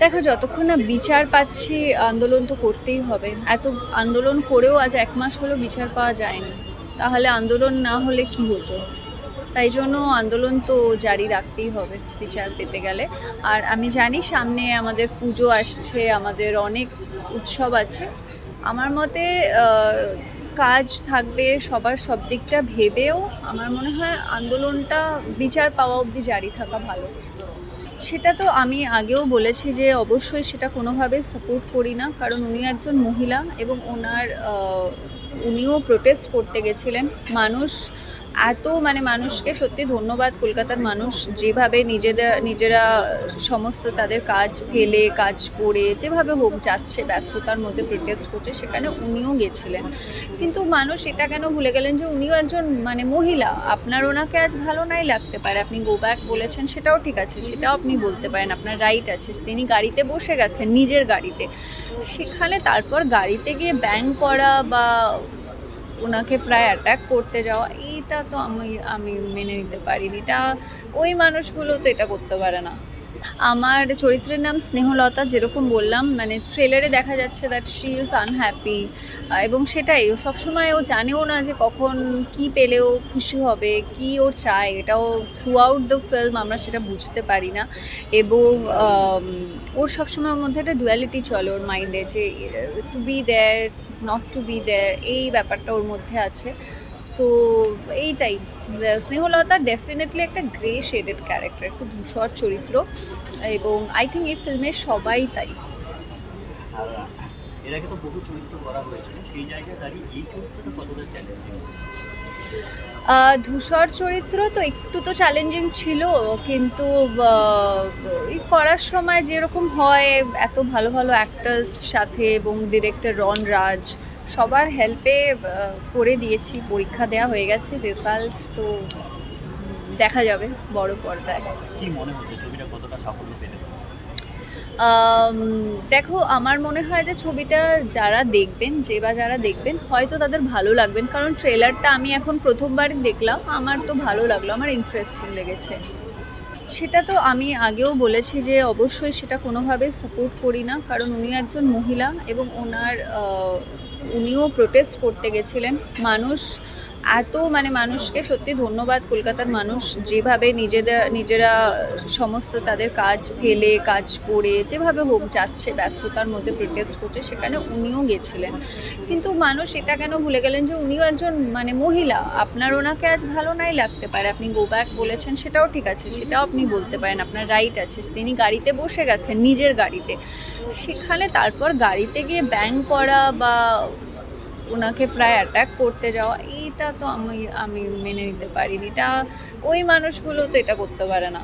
দেখো, যতক্ষণ না বিচার পাচ্ছি, আন্দোলন তো করতেই হবে। এত আন্দোলন করেও আজ এক মাস হলো বিচার পাওয়া যায়নি। তাহলে আন্দোলন না হলে কি হতো? তাই জন্য আন্দোলন তো জারি রাখতেই হবে বিচার পেতে গেলে। আর আমি জানি সামনে আমাদের পুজো আসছে, আমাদের অনেক উৎসব আছে। আমার মতে কাজ থাকবে সবার সব দিকটা ভেবেও। আমার মনে হয় আন্দোলনটা, বিচার পাওয়া অবধি জারি থাকা ভালো। সেটা তো আমি আগেও বলেছি যে অবশ্যই সেটা কোনোভাবে সাপোর্ট করি না। কারণ উনি একজন মহিলা এবং ওনার উনিও প্রোটেস্ট করতে গেছিলেন। মানুষ এত মানে মানুষকে সত্যি ধন্যবাদ, কলকাতার মানুষ যেভাবে নিজেদের, নিজেরা সমস্ত তাদের কাজ ফেলে, কাজ করে, যেভাবে হোক যাচ্ছে, ব্যস্ততার মধ্যে প্রোটেস্ট করছে, সেখানে উনিও গেছিলেন। কিন্তু মানুষ এটা কেন ভুলে গেলেন যে উনিও একজন মানে মহিলা? আপনার ওনাকে আজ ভালো নাই লাগতে পারে। আপনি গো ব্যাক বলেছেন, সেটাও ঠিক আছে, সেটাও আপনি বলতে পারেন, আপনার রাইট আছে। তিনি গাড়িতে বসে গেছেন, নিজের গাড়িতে। সেখানে তারপর গাড়িতে গিয়ে ব্যাং করা বা ওনাকে প্রায় অ্যাটাক করতে যাওয়া, এইটা তো আমি আমি মেনে নিতে পারিনি। এটা, ওই মানুষগুলো তো এটা করতে পারে না। আমার চরিত্রের নাম স্নেহলতা, যেরকম বললাম মানে ট্রেলারে দেখা যাচ্ছে দ্যাট শি ইজ আনহ্যাপি এবং সেটাই, ও সবসময় ও জানেও না যে কখন কি পেলেও খুশি হবে, কি ওর চায়। এটাও থ্রু আউট দ্য ফিল্ম আমরা সেটা বুঝতে পারি না। এবং ওর সবসময় ওর মধ্যে একটা ডুয়ালিটি চলে ওর মাইন্ডে যে to be there not to be there এই ব্যাপারটা ওর মধ্যে আছে। তো এইটাই স্নেহলতা ডেফিনেটলি একটা গ্রে শেডেড ক্যারেক্টার একটু ধূসর চরিত্র এবং আই থিঙ্ক এই ফিল্মে সবাই তাই। এর আগে তো বহু চরিত্র করা হয়েছিল সেই জায়গায় দাঁড়িয়ে এই চরিত্রটা কতটা চ্যালেঞ্জিং ধূসর চরিত্র তো একটু তো চ্যালেঞ্জিং ছিল কিন্তু করার সময় যেরকম হয় এত ভালো ভালো অ্যাক্টার্স সাথে এবং ডিরেক্টর রন রাজ সবার হেল্পে করে দিয়েছি পরীক্ষা দেওয়া হয়ে গেছে রেজাল্ট তো দেখা যাবে বড় পর্দায়। কি মনে হচ্ছে ছবিটা কতটা সাফল্য আম, দেখো, আমার মনে হয় যে ছবিটা যারা দেখবেন, যে বা যারা দেখবেন, হয়তো তাদের ভালো লাগবেন। কারণ ট্রেলারটা আমি এখন প্রথমবারই দেখলাম, আমার তো ভালো লাগল, আমার ইন্টারেস্টিং লেগেছে। সেটা তো আমি আগেও বলেছি যে অবশ্যই সেটা কোনোভাবে সাপোর্ট করি না, কারণ উনি একজন মহিলা এবং ওনার উনিও প্রোটেস্ট করতে গেছিলেন। মানুষ এত মানে মানুষকে সত্যি ধন্যবাদ। কলকাতার মানুষ যেভাবে নিজেদের, নিজেরা সমস্ত তাদের কাজ ফেলে, কাজ করে, যেভাবে হোক যাচ্ছে, ব্যস্ততার মধ্যে প্রোটেস্ট করছে, সেখানে উনিও গেছিলেন। কিন্তু মানুষ এটা কেন ভুলে গেলেন যে উনিও একজন মানে মহিলা? আপনার ওনাকে আজ ভালো নাই লাগতে পারে। আপনি গো ব্যাক বলেছেন, সেটাও ঠিক আছে, সেটাও আপনি বলতে পারেন, আপনার রাইট আছে। তিনি গাড়িতে বসে গেছেন, নিজের গাড়িতে। সেখানে তারপর গাড়িতে গিয়ে ব্যাং করা বা ওনাকে প্রায় অ্যাটাক করতে যাওয়া, এইটা তো আমি আমি মেনে নিতে পারিনি। এটা ওই মানুষগুলো তো এটা করতে পারে না।